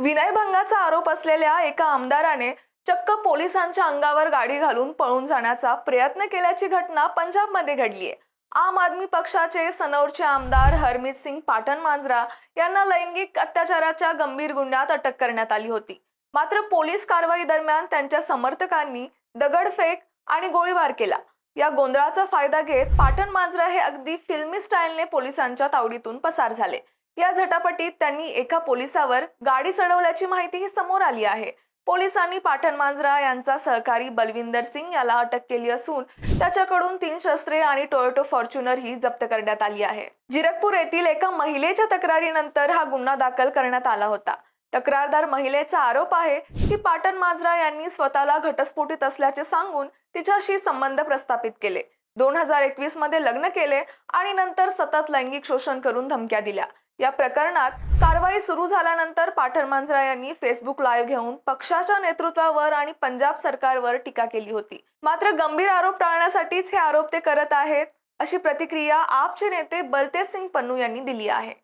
विनयभंगाचा आरोप असलेल्या एका आमदाराने चक्क पोलिसांच्या अंगावर गाडी घालून पळून जाण्याचा प्रयत्न केल्याची घटना पंजाबमध्ये घडलीये आम आदमी पक्षाचे सनौरचे आमदार हरमीत सिंग पाटण मांजरा यांना लैंगिक अत्याचाराच्या गंभीर गुन्ह्यात अटक करण्यात आली होती. मात्र पोलीस कारवाई दरम्यान त्यांच्या समर्थकांनी दगडफेक आणि गोळीबार केला. या गोंधळाचा फायदा घेत पाटण मांजरा हे अगदी फिल्मी स्टाईलने पोलिसांच्या तावडीतून पसार झाले. या झटापटीत त्यांनी एका पोलिसावर गाडी चढवल्याची माहितीही समोर आली आहे. पोलिसांनी पाटण मांजरा यांचा सहकारी बलविंदर सिंग याला अटक केली असून त्याच्याकडून तीन शस्त्रे आणि टोयोटो फॉर्च्युनर ही जप्त करण्यात आली आहे. जिरकपूर येथील एका महिलेच्या तक्रारीनंतर हा गुन्हा दाखल करण्यात आला होता. तक्रारदार महिलेचा आरोप आहे की पाटण मांजरा यांनी स्वतःला घटस्फोटीत असल्याचे सांगून तिच्याशी संबंध प्रस्थापित केले. दोन हजार एकवीसमध्ये लग्न केले आणि नंतर सतत लैंगिक शोषण करून धमक्या दिल्या. या प्रकरणात कारवाई सुरू झाल्यानंतर पाठण मांजरा यांनी फेसबुक लाईव्ह घेऊन पक्षाच्या नेतृत्वावर आणि पंजाब सरकारवर टीका केली होती. मात्र गंभीर आरोप टाळण्यासाठीच हे आरोप ते करत आहेत अशी प्रतिक्रिया आपचे नेते बलतेज सिंग पन्नू यांनी दिली आहे.